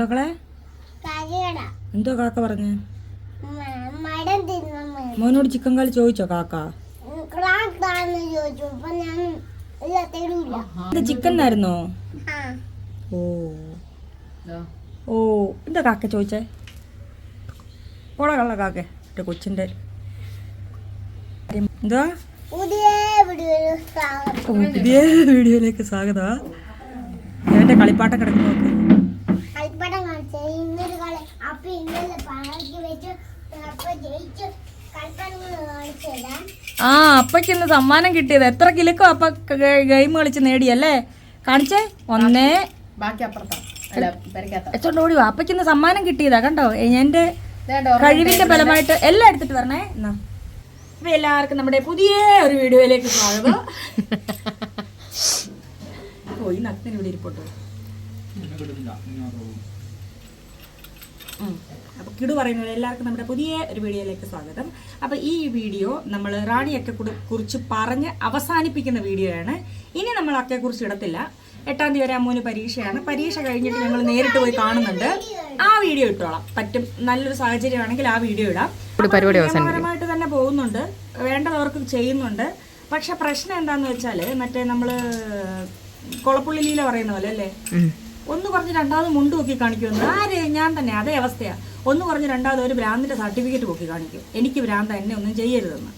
എന്തോ മക്കളെ എന്തോ കാക്ക പറഞ്ഞേ? മോനോട് ചിക്കൻ കാലി ചോദിച്ചോ കാക്ക? ചിക്കൻ ആയിരുന്നോ? ഓ. ഓ. എന്താ കാക്ക ചോദിച്ചേ? പോടാ കള്ള കാക്ക. എന്റെ കൊച്ചിന്റെ. എന്താ? പുതിയ വീഡിയോയിലേക്ക് സ്വാഗതം. എന്റെ കളിപ്പാട്ടം കിടക്കുന്നു നോക്ക് കളിപ്പടം കാണിച്ചത് ഇന്നൊരു കളി അപ്പൊ ഇന്നലെ പാഴാക്കി വെച്ചു അപ്പൊ ജയിച്ചു കളിപ്പടങ്ങൾ കാണിച്ചതാ ആ അപ്പയ്ക്ക് ഇന്ന് സമ്മാനം കിട്ടിയത്. എത്ര കിലുക്കോ അപ്പ ഗെയിം കളിച്ച് നേടിയല്ലേ? കാണിച്ചേ. ഒന്നേ. വെച്ചോണ്ട് ഓടി വാ. അപ്പയ്ക്ക് ഇന്ന് സമ്മാനം കിട്ടിയതാ കണ്ടോ? എന്റെ കഴിവിന്റെ ഫലമായിട്ട് എല്ലാം എടുത്തിട്ട് വരണേ. എന്നാ. അപ്പൊ എല്ലാവർക്കും നമ്മുടെ പുതിയ ഒരു വീഡിയോയിലേക്ക് സ്വാഗതം. പോയി നഗ്നൻ ഇവിടെ ഇരിപ്പോട്ടോ ഉം. അപ്പൊ കിടു പറയുന്നത് എല്ലാവർക്കും നമ്മുടെ പുതിയ ഒരു വീഡിയോയിലേക്ക് സ്വാഗതം. അപ്പോൾ ഈ വീഡിയോ നമ്മൾ റാണി കുടി- കുറിച്ച് പറഞ്ഞ് അവസാനിപ്പിക്കുന്ന വീഡിയോയാണ്. ഇനി നമ്മൾ അക്കയെ കുറിച്ച് ഇടത്തില്ല. എട്ടാം തീയതി വരെ അമ്മൂന് പരീക്ഷയാണ്. പരീക്ഷ കഴിഞ്ഞിട്ട് ഞങ്ങൾ നേരിട്ട് പോയി കാണുന്നുണ്ട്. ആ വീഡിയോ ഇട്ടോളാം. പറ്റും നല്ലൊരു സാഹചര്യമാണെങ്കിൽ ആ വീഡിയോ ഇടാം. നിയമപരമായിട്ട് തന്നെ പോകുന്നുണ്ട്. വേണ്ടതവർക്ക് ചെയ്യുന്നുണ്ട്. പക്ഷെ പ്രശ്നം എന്താന്ന് വെച്ചാൽ മറ്റേ നമ്മൾ കൊളപ്പുള്ളി ലീല പറയുന്ന പോലെ അല്ലേ? ഒന്ന് പറഞ്ഞ് രണ്ടാമത് മുണ്ട് നോക്കി കാണിക്കുമെന്ന്. ആരെ? ഞാൻ തന്നെ. അതേ അവസ്ഥയാ. ഒന്ന് പറഞ്ഞ് രണ്ടാമത് ഒരു ഭ്രാന്തിന്റെ സർട്ടിഫിക്കറ്റ് പൊക്കി കാണിക്കും. എനിക്ക് ഭ്രാന്ത എന്നെ ഒന്നും ചെയ്യരുതെന്ന്.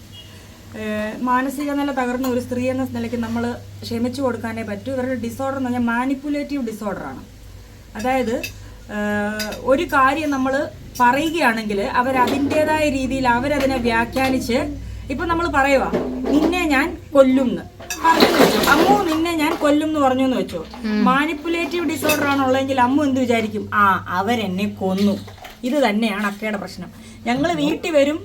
മാനസിക നില തകർന്ന ഒരു സ്ത്രീ എന്ന നിലയ്ക്ക് നമ്മൾ ക്ഷമിച്ചു കൊടുക്കാനേ പറ്റൂ. ഇവരുടെ ഡിസോർഡർ എന്ന് പറഞ്ഞാൽ മാനിപ്പുലേറ്റീവ് ഡിസോർഡറാണ് അതായത് ഒരു കാര്യം നമ്മൾ പറയുകയാണെങ്കിൽ അവർ അതിന്റേതായ രീതിയിൽ അവരതിനെ വ്യാഖ്യാനിച്ച് ഇപ്പം നമ്മൾ പറയുക നിന്നെ ഞാൻ കൊല്ലുംന്ന്. പറഞ്ഞു എന്ന് അമ്മു നിന്നെ ഞാൻ കൊല്ലും എന്ന് പറഞ്ഞു എന്ന് വെച്ചു മാനിപ്പുലേറ്റീവ് ഡിസോർഡർ ആണുള്ളതെങ്കിൽ അമ്മു എന്ത് വിചാരിക്കും? ആ അവരെന്നെ കൊന്നു. ഇത് തന്നെയാണ് അക്കയുടെ പ്രശ്നം. ഞങ്ങൾ വീട്ടിൽ വരും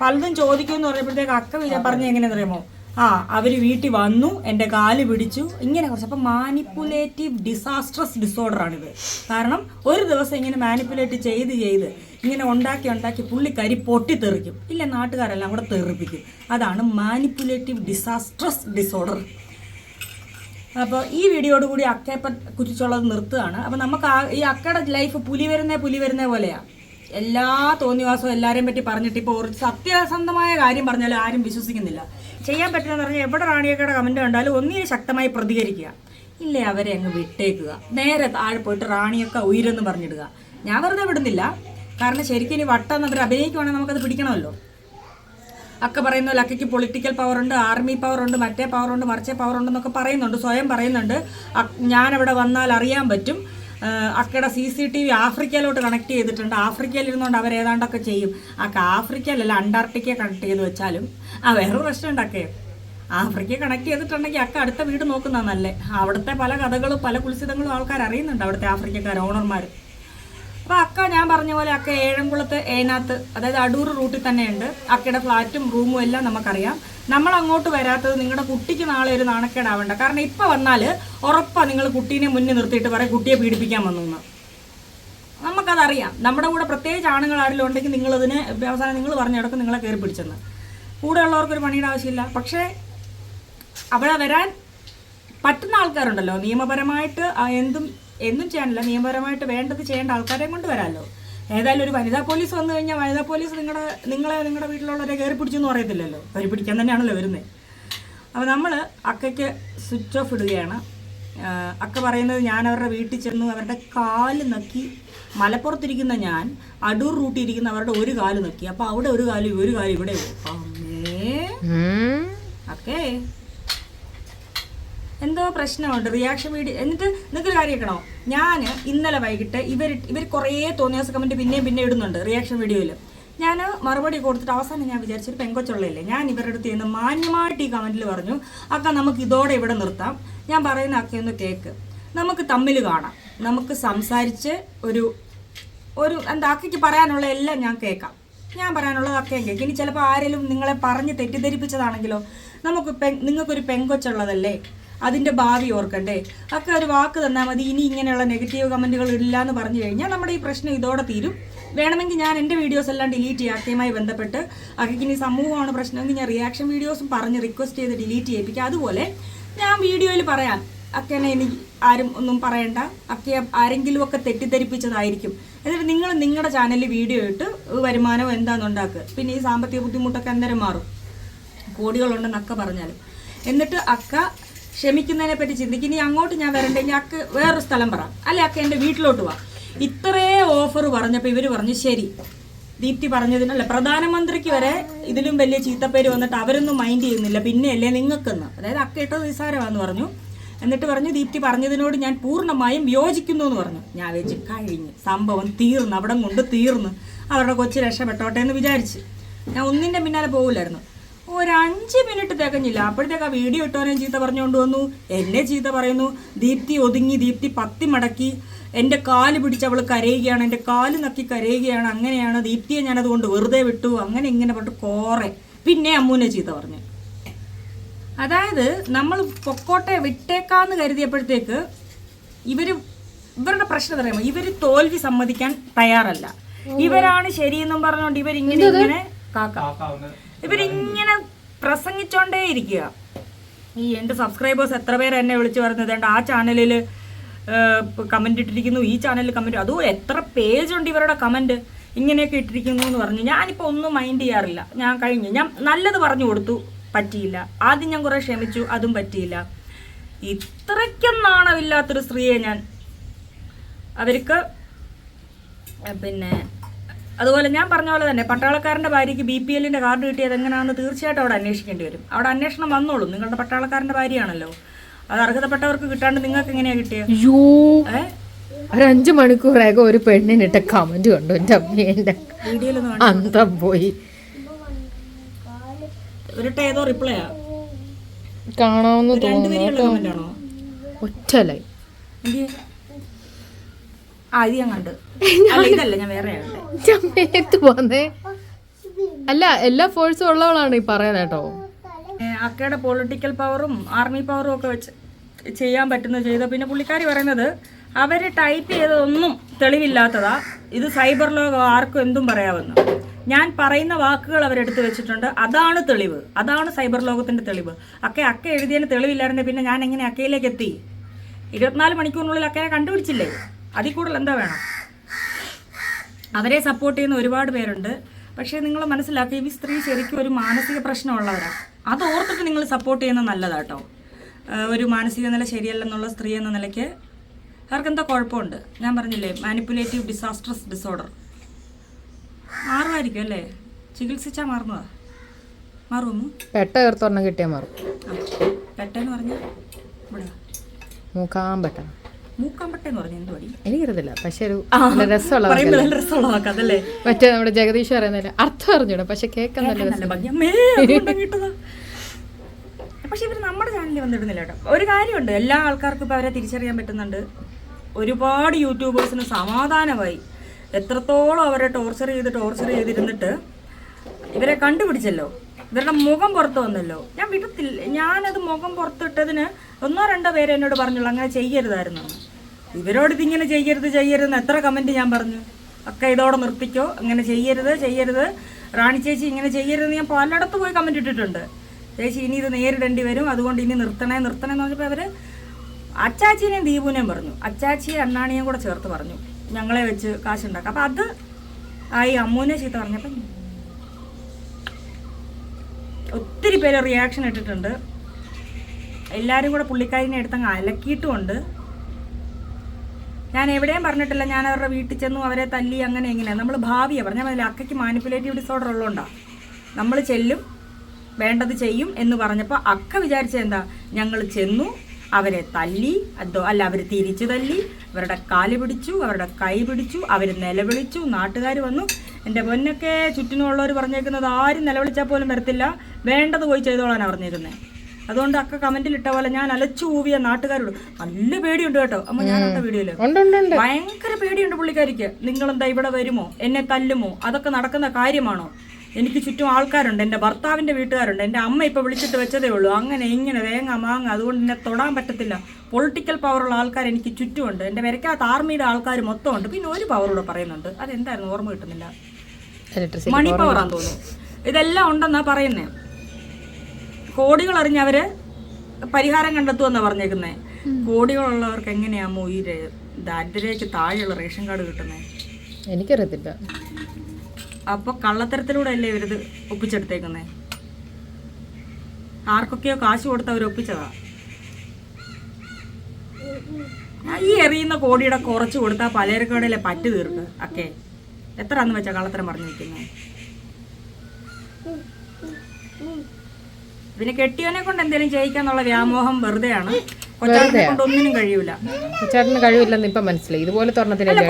പലതും ചോദിക്കും എന്ന് പറഞ്ഞപ്പോഴത്തേക്ക് അക്ക പറഞ്ഞ എങ്ങനെയാണെന്ന് അറിയാമോ ആ അവർ വീട്ടിൽ വന്നു എന്റെ കാൽ പിടിച്ചു. ഇങ്ങനെ കുറച്ച് അപ്പം മാനിപ്പുലേറ്റീവ് ഡിസാസ്ട്രസ് ഡിസോർഡർ ആണിത്. കാരണം ഒരു ദിവസം ഇങ്ങനെ മാനിപ്പുലേറ്റ് ചെയ്ത് ചെയ്ത് ഇങ്ങനെ ഉണ്ടാക്കി ഉണ്ടാക്കി പുള്ളിക്കരി പൊട്ടിത്തെറിക്കും. ഇല്ല നാട്ടുകാരെല്ലാം കൂടെ തെറിപ്പിക്കും. അതാണ് മാനിപ്പുലേറ്റീവ് ഡിസാസ്ട്രസ് ഡിസോർഡർ അപ്പോൾ ഈ വീഡിയോയോട് കൂടി അക്കയെ കുറിച്ചുള്ളത് നിർത്തുകയാണ്. അപ്പോൾ നമുക്ക് ഈ അക്കയുടെ ലൈഫ് പുലി വരുന്നേ പുലി വരുന്നേ പോലെയാണ് എല്ലാ തോന്നിവാസവും എല്ലാവരെയും പറ്റി പറഞ്ഞിട്ട് ഇപ്പോൾ ഒരു സത്യസന്ധമായ കാര്യം പറഞ്ഞാലും ആരും വിശ്വസിക്കുന്നില്ല. ചെയ്യാൻ പറ്റില്ലെന്ന് പറഞ്ഞാൽ എവിടെ റാണിയക്കയുടെ കമന്റ് കണ്ടാലും ഒന്നിനും ശക്തമായി പ്രതികരിക്കുക. ഇല്ലേ അവരെ അങ്ങ് വിട്ടേക്കുക. നേരെ താഴെ പോയിട്ട് റാണിയൊക്കെ ഉയരെന്ന് പറഞ്ഞിടുക. ഞാൻ വെറുതെ വിടുന്നില്ല. കാരണം ശരിക്കും ഇനി വട്ടം എന്നവർ അഭിനയിക്കുവാണെങ്കിൽ നമുക്കത് പിടിക്കണമല്ലോ. അക്ക പറയുന്ന പോലെ അക്കയ്ക്ക് പൊളിറ്റിക്കൽ പവർ ഉണ്ട് ആർമി പവർ ഉണ്ട് മറ്റേ പവർ ഉണ്ട് മറിച്ചേ പവർ ഉണ്ടെന്നൊക്കെ പറയുന്നുണ്ട് സ്വയം പറയുന്നുണ്ട്. ഞാൻ ഞാനവിടെ വന്നാൽ അറിയാൻ പറ്റും. അക്കയുടെ സി സി ടി വി ആഫ്രിക്കയിലോട്ട് കണക്ട് ചെയ്തിട്ടുണ്ട്. ആഫ്രിക്കയിൽ ഇരുന്നുകൊണ്ട് അവർ ഏതാണ്ടൊക്കെ ചെയ്യും. അക്ക ആഫ്രിക്കയിലല്ല അന്റാർട്ടിക്ക കണക്ട് ചെയ്ത് വെച്ചാലും ആ വേറൊരു പ്രശ്നമുണ്ട് അക്കയെ ആഫ്രിക്ക കണക്ട് ചെയ്തിട്ടുണ്ടെങ്കിൽ അക്ക അടുത്ത വീട് നോക്കുന്ന നല്ലേ? അവിടുത്തെ പല കഥകളും പല കുൽസിതങ്ങളും ആൾക്കാർ അറിയുന്നുണ്ട് അവിടുത്തെ ആഫ്രിക്കക്കാർ ഓണർമാർ അപ്പോൾ അക്ക ഞാൻ പറഞ്ഞ പോലെ അക്ക ഏഴംകുളത്ത് ഏനാത്ത് അതായത് അടൂർ റൂട്ടിൽ തന്നെയുണ്ട്. അക്കയുടെ ഫ്ലാറ്റും റൂമും എല്ലാം നമുക്കറിയാം. നമ്മൾ അങ്ങോട്ട് വരാത്തത് നിങ്ങളുടെ കുട്ടിക്ക് നാളെ ഒരു നാണക്കേടാവണ്ട. കാരണം ഇപ്പൊ വന്നാൽ ഉറപ്പാ നിങ്ങൾ കുട്ടീനെ മുന്നിൽ നിർത്തിയിട്ട് പറയും കുട്ടിയെ പീഡിപ്പിക്കാൻ വന്നു എന്ന് നമുക്കതറിയാം. നമ്മുടെ കൂടെ പ്രത്യേകിച്ച് ആണുങ്ങൾ ആരെങ്കിലും ഉണ്ടെങ്കിൽ നിങ്ങളതിന് അവസാനം നിങ്ങൾ പറഞ്ഞിടക്ക് നിങ്ങളെ കയറി പിടിച്ചെന്ന്. കൂടെ ഉള്ളവർക്കൊരു പണിയുടെ ആവശ്യമില്ല. പക്ഷേ അവിടെ വരാൻ പറ്റുന്ന ആൾക്കാരുണ്ടല്ലോ. നിയമപരമായിട്ട് എന്തും എന്തും ചെയ്യാനില്ല. നിയമപരമായിട്ട് വേണ്ടത് ചെയ്യേണ്ട ആൾക്കാരെയും കൊണ്ട് വരാമല്ലോ ഏതായാലും ഒരു വനിതാ പോലീസ് വന്നു കഴിഞ്ഞാൽ വനിതാ പോലീസ് നിങ്ങളുടെ നിങ്ങളെ നിങ്ങളുടെ വീട്ടിലുള്ളവരെ കയറി പിടിച്ചെന്ന് പറയത്തില്ലല്ലോ. കയറി പിടിക്കാൻ തന്നെയാണല്ലോ വരുന്നത് അപ്പോൾ നമ്മൾ അക്കയ്ക്ക് സ്വിച്ച് ഓഫ് ഇടുകയാണ്. അക്ക പറയുന്നത് ഞാൻ അവരുടെ വീട്ടിൽ ചെന്നു അവരുടെ കാൽ നക്കി മലപ്പുറത്തിരിക്കുന്ന ഞാൻ അടൂർ റൂട്ടിരിക്കുന്ന അവരുടെ ഒരു കാൽ നക്കി. അപ്പോൾ അവിടെ ഒരു കാൽ ഒരു കാൽ ഇവിടെ. അമ്മേ. ഓക്കേ എന്തോ പ്രശ്നമുണ്ട് റിയാക്ഷൻ വീഡിയോ എന്നിട്ട് നിങ്ങൾക്കൊരു കാര്യം കേൾക്കണോ? ഞാൻ ഇന്നലെ വൈകിട്ട് ഇവർ ഇവർ കുറേ തോന്നിയാസ കമന്റ് പിന്നെയും പിന്നെ ഇടുന്നുണ്ട് റിയാക്ഷൻ വീഡിയോയിൽ ഞാൻ മറുപടി കൊടുത്തിട്ട് അവസാനം ഞാൻ വിചാരിച്ചൊരു പെങ്കൊച്ചുള്ളതല്ലേ ഞാൻ ഇവരുടെ അടുത്ത് നിന്ന് മാന്യമായിട്ട് ഈ കമന്റിൽ പറഞ്ഞു അക്ക നമുക്ക് ഇതോടെ ഇവിടെ നിർത്താം. ഞാൻ പറയുന്ന അക്കയൊന്ന് കേക്ക്. നമുക്ക് തമ്മിൽ കാണാം. നമുക്ക് സംസാരിച്ച് ഒരു ഒരു എന്താ അക്കയ്ക്ക് പറയാനുള്ള എല്ലാം ഞാൻ കേൾക്കാം. ഞാൻ പറയാനുള്ളത് അക്കയും കേൾക്കും. ഇനി ചിലപ്പോൾ ആരെങ്കിലും നിങ്ങളെ പറഞ്ഞ് തെറ്റിദ്ധരിപ്പിച്ചതാണെങ്കിലോ നമുക്ക് പെ നിങ്ങൾക്കൊരു പെങ്കൊച്ചുള്ളതല്ലേ? അതിന്റെ ഭാവി ഓർക്കണ്ടേ ഒക്കെ ഒരു വാക്ക് തന്നാൽ മതി. ഇനി ഇങ്ങനെയുള്ള നെഗറ്റീവ് കമന്റുകൾ ഇല്ല എന്ന് പറഞ്ഞു കഴിഞ്ഞാൽ നമ്മുടെ ഈ പ്രശ്നം ഇതോടെ തീരും. വേണമെങ്കിൽ ഞാൻ എന്റെ വീഡിയോസ് എല്ലാം ഡിലീറ്റ് ചെയ്യാം. അക്കയുമായി ബന്ധപ്പെട്ട് അക്കയ്ക്ക് ഇനി സമൂഹമാണ് പ്രശ്നമെങ്കിൽ ഞാൻ റിയാക്ഷൻ വീഡിയോസും പറഞ്ഞ് റിക്വസ്റ്റ് ചെയ്ത് ഡിലീറ്റ് ചെയ്യിപ്പിക്കാം. അതുപോലെ ഞാൻ വീഡിയോയിൽ പറയാം. അക്കനെ എനിക്ക് ആരും ഒന്നും പറയണ്ട. അക്കയെ ആരെങ്കിലും ഒക്കെ തെറ്റിദ്ധരിപ്പിച്ചതായിരിക്കും. എന്നിട്ട് നിങ്ങൾ നിങ്ങളുടെ ചാനലിൽ വീഡിയോ ഇട്ട് വരുമാനം എന്താണെന്നുണ്ടാക്കുക പിന്നെ ഈ സാമ്പത്തിക ബുദ്ധിമുട്ടൊക്കെ അന്നേരം മാറും. കോടികളുണ്ടെന്നൊക്കെ പറഞ്ഞാലും. എന്നിട്ട് അക്ക ക്ഷമിക്കുന്നതിനെ പറ്റി ചിന്തിക്കും. ഇനി അങ്ങോട്ട് ഞാൻ വരണ്ടെങ്കിൽ അക്ക് വേറൊരു സ്ഥലം പറ. അല്ലെ അക്ക എന്റെ വീട്ടിലോട്ട് വാ. ഇത്രേ ഓഫർ പറഞ്ഞപ്പോൾ ഇവർ പറഞ്ഞു ശരി. ദീപ്തി പറഞ്ഞതിനല്ല പ്രധാനമന്ത്രിക്ക് വരെ ഇതിലും വലിയ ചീത്തപ്പേര് വന്നിട്ട് അവരൊന്നും മൈൻഡ് ചെയ്യുന്നില്ല. പിന്നെയല്ലേ നിങ്ങൾക്കെന്ന്. അതായത് അക്ക ഇട്ടത് നിസ്സാരമാണെന്ന് പറഞ്ഞു. എന്നിട്ട് പറഞ്ഞു ദീപ്തി പറഞ്ഞതിനോട് ഞാൻ പൂർണമായും യോജിക്കുന്നു എന്ന് പറഞ്ഞു. ഞാൻ വെച്ച് കഴിഞ്ഞ് സംഭവം തീർന്നു അവിടെ കൊണ്ട് തീർന്നു അവരുടെ കൊച്ചു രക്ഷപ്പെട്ടോട്ടെ എന്ന് വിചാരിച്ച്. ഞാൻ ഒന്നിന്റെ പിന്നാലെ പോകില്ലായിരുന്നു ഒരു അഞ്ച് മിനിറ്റ് തികഞ്ഞില്ല. അപ്പോഴത്തേക്ക് ആ വീഡിയോ ഇട്ടവനെയും ചീത്ത പറഞ്ഞുകൊണ്ട് വന്നു. എന്നെ ചീത്ത പറയുന്നു. ദീപ്തി ഒതുങ്ങി ദീപ്തി പത്തി മടക്കി. എന്റെ കാൽ പിടിച്ച് അവൾ കരയുകയാണ്. എന്റെ കാൽ നക്കി കരയുകയാണ്. അങ്ങനെയാണ് ദീപ്തിയെ ഞാനതുകൊണ്ട് വെറുതെ വിട്ടു. അങ്ങനെ ഇങ്ങനെ പറഞ്ഞു കോറെ. പിന്നെ അമ്മൂനെ ചീത്ത പറഞ്ഞു. അതായത് നമ്മൾ പൊക്കോട്ടെ വിട്ടേക്കാന്ന് കരുതിയപ്പോഴത്തേക്ക് ഇവർ ഇവരുടെ പ്രശ്നം പറയുമ്പോൾ ഇവർ തോൽവി സമ്മതിക്കാൻ തയ്യാറല്ല. ഇവരാണ് ശരിയെന്നും പറഞ്ഞുകൊണ്ട് ഇവരിങ്ങനെ ഇങ്ങനെ കാക്ക. ഇവരിങ്ങനെ പ്രസംഗിച്ചോണ്ടേ ഇരിക്കുക. ഈ എന്റെ സബ്സ്ക്രൈബേഴ്സ് എത്ര പേര് എന്നെ വിളിച്ചു പറയുന്നത്? ഏതാണ്ട് ആ ചാനലിൽ കമന്റ് ഇട്ടിരിക്കുന്നു ഈ ചാനലിൽ കമന്റ് അതും എത്ര പേജ് ഉണ്ട് ഇവരുടെ കമന്റ് ഇങ്ങനെയൊക്കെ ഇട്ടിരിക്കുന്നു എന്ന് പറഞ്ഞു. ഞാനിപ്പോൾ ഒന്നും മൈൻഡ് ചെയ്യാറില്ല. ഞാൻ കഴിഞ്ഞു. ഞാൻ നല്ലത് പറഞ്ഞു കൊടുത്തു. പറ്റിയില്ല. ആദ്യം ഞാൻ കുറേ ക്ഷമിച്ചു. അതും പറ്റിയില്ല. ഇത്രയ്ക്കും നാണമില്ലാത്തൊരു സ്ത്രീയെ ഞാൻ അവർക്ക് പിന്നെ അതുപോലെ ഞാൻ പറഞ്ഞ പോലെ തന്നെ പട്ടാളക്കാരന്റെ ഭാര്യയ്ക്ക് ബി പി എല്ലിന്റെ കാർഡ് കിട്ടിയത് എങ്ങനെയാണെന്ന് തീർച്ചയായിട്ടും അവിടെ അന്വേഷിക്കേണ്ടി വരും. അവിടെ അന്വേഷണം വന്നോളും. നിങ്ങളുടെ പട്ടാളക്കാരന്റെ ഭാര്യയാണല്ലോ. അത് അർഹതപ്പെട്ടവർക്ക് കിട്ടാണ്ട് നിങ്ങൾക്ക് എങ്ങനെയാണ് കിട്ടിയത് അയ്യോ. ഒരു അഞ്ചു മണിക്കൂറേക്ക് ഒരു പെണ്ണിനിട്ട കമന്റ് കണ്ടു എന്റെ അമ്മേന്റെ അന്തം പോയി. ഏതോ റിപ്ലൈയാ? തോന്നുന്നു. ആണോ? ഒറ്റലായി എന്തിയെ? ആ ഇത് ഞാൻ കണ്ട്. അല്ല ഇതല്ല ഞാൻ വേറെ കണ്ടേ പോന്നേ അല്ല എല്ലാ ഫോഴ്സും ഉള്ളവളാണ് ഈ പറയുന്നത് കേട്ടോ. അക്കയുടെ പൊളിറ്റിക്കൽ പവറും ആർമി പവറും ഒക്കെ വെച്ച് ചെയ്യാൻ പറ്റുന്ന ചെയ്ത. പിന്നെ പുള്ളിക്കാരി പറയുന്നത് അവർ ടൈപ്പ് ചെയ്തതൊന്നും തെളിവില്ലാത്തതാ. ഇത് സൈബർ ലോകം ആർക്കും എന്തും പറയാമെന്ന് ഞാൻ പറയുന്ന വാക്കുകൾ അവരെടുത്ത് വെച്ചിട്ടുണ്ട്. അതാണ് തെളിവ്. അതാണ് സൈബർ ലോകത്തിന്റെ തെളിവ്. അക്ക അക്ക എഴുതിയതിന് തെളിവില്ലായിരുന്നെ. പിന്നെ ഞാൻ എങ്ങനെ അക്കയിലേക്ക് എത്തി? ഇരുപത്തിനാല് മണിക്കൂറിനുള്ളിൽ അക്കയെ കണ്ടുപിടിച്ചില്ലേ? അതിൽ കൂടുതൽ എന്താ വേണം? അവരെ സപ്പോർട്ട് ചെയ്യുന്ന ഒരുപാട് പേരുണ്ട്. പക്ഷേ നിങ്ങൾ മനസ്സിലാക്കുക ഈ സ്ത്രീ ശരിക്കും ഒരു മാനസിക പ്രശ്നമുള്ളവരാണ് അത് ഓർത്തിട്ട് നിങ്ങൾ സപ്പോർട്ട് ചെയ്യുന്നത് നല്ലതാട്ടോ. ഒരു മാനസിക നില ശരിയല്ലെന്നുള്ള സ്ത്രീ എന്ന നിലയ്ക്ക് അവർക്ക് എന്താ കുഴപ്പമുണ്ട്. ഞാൻ പറഞ്ഞില്ലേ മാനിപ്പുലേറ്റീവ് ഡിസാസ്ട്രസ് ഡിസോർഡർ മാറുമായിരിക്കും അല്ലേ? ചികിത്സിച്ചാൽ മാറുന്നതാ. മാറുമോ? പെട്ട ചേർത്തൊരെണ്ണം കിട്ടിയാൽ മാറും. പെട്ടെന്ന് പറഞ്ഞാൽ ഇവിടെ. മൂക്കാൻ പെട്ട മൂക്കാമ്പട്ടെന്ന് പറഞ്ഞു എന്തുപടി എനിക്കറിയത്തില്ല. പക്ഷെ ഒരു നല്ല രസമുള്ള പറയുമ്പോൾ നല്ല രസമുള്ള മറ്റേ നമ്മുടെ ജഗദീഷ് പറയുന്നില്ല അർത്ഥം അറിഞ്ഞൂടാ പക്ഷെ കേൾക്കാൻ നല്ല കിട്ടതാ. പക്ഷെ ഇവർ നമ്മുടെ ചാനലിൽ വന്നിടുന്നില്ല കേട്ടോ. ഒരു കാര്യമുണ്ട് എല്ലാ ആൾക്കാർക്കും ഇപ്പൊ അവരെ തിരിച്ചറിയാൻ പറ്റുന്നുണ്ട്. ഒരുപാട് യൂട്യൂബേഴ്സിന് സമാധാനമായി എത്രത്തോളം അവരെ ടോർച്ചർ ചെയ്ത് ടോർച്ചർ ചെയ്തിരുന്നിട്ട് ഇവരെ കണ്ടുപിടിച്ചല്ലോ. ഇവരുടെ മുഖം പുറത്ത് വന്നല്ലോ. ഞാൻ വിടത്തില്ല ഞാനത് മുഖം പുറത്തിട്ടതിന് ഒന്നോ രണ്ടോ പേര് എന്നോട് പറഞ്ഞുള്ളൂ അങ്ങനെ ചെയ്യരുതായിരുന്നു. ഇവരോട് ഇതിങ്ങനെ ചെയ്യരുത് ചെയ്യരുതെന്ന് എത്ര കമന്റ് ഞാൻ പറഞ്ഞു. ഒക്കെ ഇതോടെ നിർത്തിക്കോ. അങ്ങനെ ചെയ്യരുത് ചെയ്യരുത്. റാണി ചേച്ചി ഇങ്ങനെ ചെയ്യരുത് ഞാൻ പലയിടത്ത് പോയി കമന്റ് ഇട്ടിട്ടുണ്ട്. ചേച്ചി ഇനി ഇത് നേരിടേണ്ടി വരും. അതുകൊണ്ട് ഇനി നിർത്തണേ നിർത്തണേ എന്ന് പറഞ്ഞപ്പോൾ അവർ അച്ചാച്ചീനെയും ദീപുവിനെയും പറഞ്ഞു. അച്ചാച്ചിയെ അണ്ണാണിയും കൂടെ ചേർത്ത് പറഞ്ഞു. ഞങ്ങളെ വെച്ച് കാശുണ്ടാക്കാം അപ്പം അത് ആയി. അമ്മൂനെ ചീത്ത പറഞ്ഞപ്പം ഒത്തിരി പേര് റിയാക്ഷൻ ഇട്ടിട്ടുണ്ട്. എല്ലാവരും കൂടെ പുള്ളിക്കാരിനെ എടുത്തങ്ങ് അലക്കിയിട്ടുമുണ്ട്. ഞാൻ എവിടെയും പറഞ്ഞിട്ടില്ല ഞാൻ അവരുടെ വീട്ടിൽ ചെന്നു അവരെ തല്ലി അങ്ങനെ എങ്ങനെയാണ് നമ്മൾ ഭാവിയാണ് പറഞ്ഞാൽ മതി അക്കയ്ക്ക് മാനിപ്പുലേറ്റീവ് ഡിസോർഡർ ഉള്ളതുകൊണ്ടാണ് നമ്മൾ ചെല്ലും വേണ്ടത് ചെയ്യും എന്ന് പറഞ്ഞപ്പോൾ അക്ക വിചാരിച്ചത് എന്താ? ഞങ്ങൾ ചെന്നു അവരെ തല്ലി അതോ അല്ല അവർ തിരിച്ചു തല്ലി അവരുടെ കാൽ പിടിച്ചു അവരുടെ കൈ പിടിച്ചു അവർ നിലവിളിച്ചു നാട്ടുകാർ വന്നു. എന്റെ പൊന്നൊക്കെ ചുറ്റിനുള്ളവർ പറഞ്ഞേക്കുന്നത് ആരും നിലവിളിച്ചാൽ പോലും വരത്തില്ല. വേണ്ടത് പോയി ചെയ്തോളാനാണ് പറഞ്ഞേക്കുന്നത് അതുകൊണ്ട് അക്ക കമന്റിൽ ഇട്ട പോലെ ഞാൻ അലച്ചു ഊവിയ നാട്ടുകാരോട് നല്ല പേടിയുണ്ട് കേട്ടോ. അമ്മ ഞാൻ ഞാനുണ്ട വീഡിയോയിൽ ഭയങ്കര പേടിയുണ്ട് പുള്ളിക്കാരിക്ക്. നിങ്ങളെന്താ ഇവിടെ വരുമോ? എന്നെ തല്ലുമോ? അതൊക്കെ നടക്കുന്ന കാര്യമാണോ? എനിക്ക് ചുറ്റും ആൾക്കാരുണ്ട് എന്റെ ഭർത്താവിന്റെ വീട്ടുകാരുണ്ട് എന്റെ അമ്മ ഇപ്പോൾ വിളിച്ചിട്ട് വെച്ചതേ ഉള്ളൂ. അങ്ങനെ ഇങ്ങനെ വേങ്ങ മാങ്ങ അതുകൊണ്ട് എന്നെ തൊടാൻ പറ്റത്തില്ല. പൊളിറ്റിക്കൽ പവറുള്ള ആൾക്കാർ എനിക്ക് ചുറ്റുമുണ്ട്. എന്റെ വരയ്ക്കാത്ത ആർമിയുടെ ആൾക്കാർ മൊത്തം ഉണ്ട് പിന്നെ ഒരു പവറൂടെ പറയുന്നുണ്ട്. അതെന്തായിരുന്നു? ഓർമ്മ കിട്ടുന്നില്ല. ഇലക്ട്രിസിറ്റി മണി പവറാന്ന് തോന്നുന്നു. ഇതെല്ലാം ഉണ്ടെന്നാ പറയുന്നേ. കോടികൾ അറിഞ്ഞവര് പരിഹാരം കണ്ടെത്തുമെന്നാ പറഞ്ഞേക്കുന്നത് കോടികളുള്ളവർക്ക് എങ്ങനെയാമോ ഈ ദാരിദ്ര്യത്തിലേക്ക് ദാരിദ്ര്യക്ക് താഴെയുള്ള റേഷൻ കാർഡ് കിട്ടുന്നത് എനിക്കറിയത്തില്ല. അപ്പൊ കള്ളത്തരത്തിലൂടെ അല്ലേ ഇവരിത് ഒപ്പിച്ചെടുത്തേക്കുന്നേ? ആർക്കൊക്കെയോ കാശ് കൊടുത്ത് അവർ ഒപ്പിച്ചതാ? ഈ എറിയുന്ന കോടിയുടെ കുറച്ച് കൊടുത്താൽ പലചരക്കടയിലെ പറ്റ് തീർക്ക്. ഒക്കെ എത്ര അന്ന് വെച്ചാ കള്ളത്തരം പറഞ്ഞു പിന്നെ കെട്ടിയവനെ കൊണ്ട് എന്തെങ്കിലും ചെയ്യിക്കാന്നുള്ള വ്യാമോഹം വെറുതെയാണ്. കൊച്ചാട്ടിനെ കൊണ്ട് ഒന്നിനും കഴിയൂല. ചേട്ടന് കഴിവില്ലെന്ന് ഇപ്പൊ മനസ്സിലായി. ഇതുപോലെ അല്ല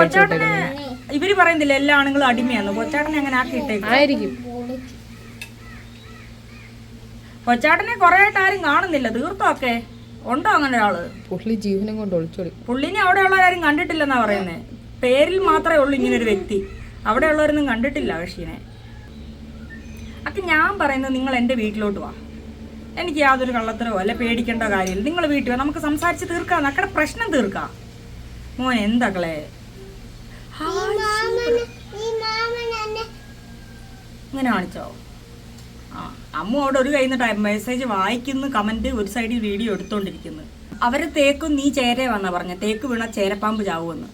ഇവർ പറയുന്നില്ല എല്ലാ ആണുങ്ങളും അടിമയാന്ന്? കൊച്ചാട്ടനെ അങ്ങനെ ആക്കിയിട്ടേക്കും കൊച്ചാട്ടനെ കുറെ ആയിട്ട് ആരും കാണുന്നില്ല. തീർത്തൊക്കെ ഉണ്ടോ അങ്ങനെ ഒരാൾ? പുള്ളി ജീവനം കൊണ്ട് ഒളിച്ചോടി. പുള്ളിനെ അവിടെയുള്ളവരാരും കണ്ടിട്ടില്ലെന്നാ പറയുന്നത് പേരിൽ മാത്രമേ ഉള്ളൂ ഇങ്ങനെ ഒരു വ്യക്തി. അവിടെ അവിടെയുള്ളവരൊന്നും കണ്ടിട്ടില്ല കക്ഷീനെ അപ്പൊ ഞാൻ പറയുന്നത് നിങ്ങൾ എന്റെ വീട്ടിലോട്ട് വാ. എനിക്ക് യാതൊരു കള്ളത്തരോ അല്ല പേടിക്കേണ്ട കാര്യമില്ല. നിങ്ങൾ വീട്ടിൽ വാ. നമുക്ക് സംസാരിച്ച് തീർക്കാം. അക്കടെ പ്രശ്നം തീർക്കാം. മോൻ എന്നെ ഇങ്ങനെ കാണിച്ചോ? ആ അമ്മ അവിടെ ഒരു കഴിയുന്ന ടൈം മെസ്സേജ് വായിക്കുന്നു കമന്റ് ഒരു സൈഡിൽ വീഡിയോ എടുത്തോണ്ടിരിക്കുന്നു. അവരെ തേക്കും നീ ചേര വന്നാ പറഞ്ഞ. തേക്ക് വീണ ചേരപ്പാമ്പ് ചാവുമെന്ന്.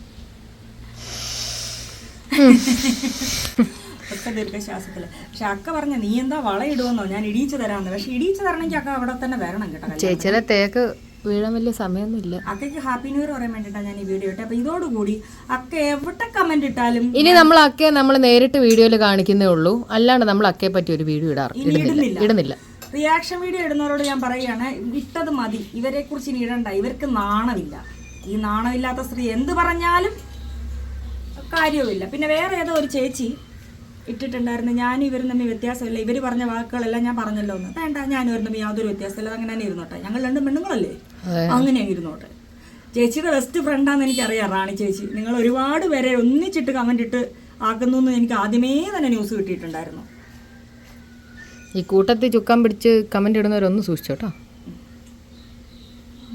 ഒക്കെ ദീർഘശ്വാസത്തിൽ. പക്ഷെ അക്ക പറഞ്ഞ നീ എന്താ വളയിടുവെന്നോ ഞാൻ ഇടിയിച്ചു തരാമെന്ന്. പക്ഷെ ഇടിയിച്ചു തരണമെങ്കിൽ അക്ക അവിടെ തന്നെ വരണം കേട്ടോ. ചേച്ചിയുടെ തേക്ക് വീഴാൻ വലിയ സമയമൊന്നുമില്ല. അക്കയ്ക്ക് ഹാപ്പി ന്യൂ ഇയർ പറയാൻ വേണ്ടിയിട്ടാണ് ഞാൻ ഈ വീഡിയോ ഇട്ടത് അപ്പൊ ഇതോടുകൂടി അക്ക എവിടെ കമന്റ് ഇട്ടാലും ഇനി നമ്മൾ അക്കയെ നമ്മൾ നേരിട്ട് വീഡിയോയിൽ കാണിക്കുന്നേ ഉള്ളൂ. അല്ലാണ്ട് നമ്മൾ അക്കയെ പറ്റി ഒരു വീഡിയോ ഇടാറ് ഇനി ഇടുന്നില്ല. ഇടുന്നില്ല. ഇടുന്നില്ല. റിയാക്ഷൻ വീഡിയോ ഇടുന്നവരോട് ഞാൻ പറയുകയാണ് ഇട്ടത് മതി. ഇവരെ കുറിച്ച് ഇനി ഇടണ്ട. ഇവർക്ക് നാണമില്ല. ഈ നാണമില്ലാത്ത സ്ത്രീ എന്ത് പറഞ്ഞാലും കാര്യവുമില്ല. പിന്നെ വേറെ ഏതോ ഒരു ചേച്ചി ഇട്ടിട്ടുണ്ടായിരുന്നു. ഞാൻ ഇവരും തമ്മിൽ വ്യത്യാസമില്ല. ഇവർ പറഞ്ഞ വാക്കുകളെല്ലാം ഞാൻ പറഞ്ഞല്ലോ എന്ന്. വേണ്ട ഞാൻ ഇവരും തമ്മിൽ യാതൊരു വ്യത്യാസമില്ല. അങ്ങനെ തന്നെ ഇരുന്നോട്ടെ. ഞങ്ങൾ രണ്ടും പെണ്ണുങ്ങളല്ലേ. അങ്ങനെ അങ്ങ് ഇരുന്നോട്ടെ. ചേച്ചിയുടെ ബെസ്റ്റ് ഫ്രണ്ടാന്ന് എനിക്കറിയാം റാണി ചേച്ചി. നിങ്ങൾ ഒരുപാട് പേരെ ഒന്നിച്ചിട്ട് കമന്റ് ഇട്ട് ആക്കുന്നു എന്ന് എനിക്ക് ആദ്യമേ തന്നെ ന്യൂസ് കിട്ടിയിട്ടുണ്ടായിരുന്നു. ഈ കൂട്ടത്തിൽ ചുക്കാൻ പിടിച്ച് കമന്റ് ഇടുന്നവരൊന്നും സൂക്ഷിച്ചോട്ടോ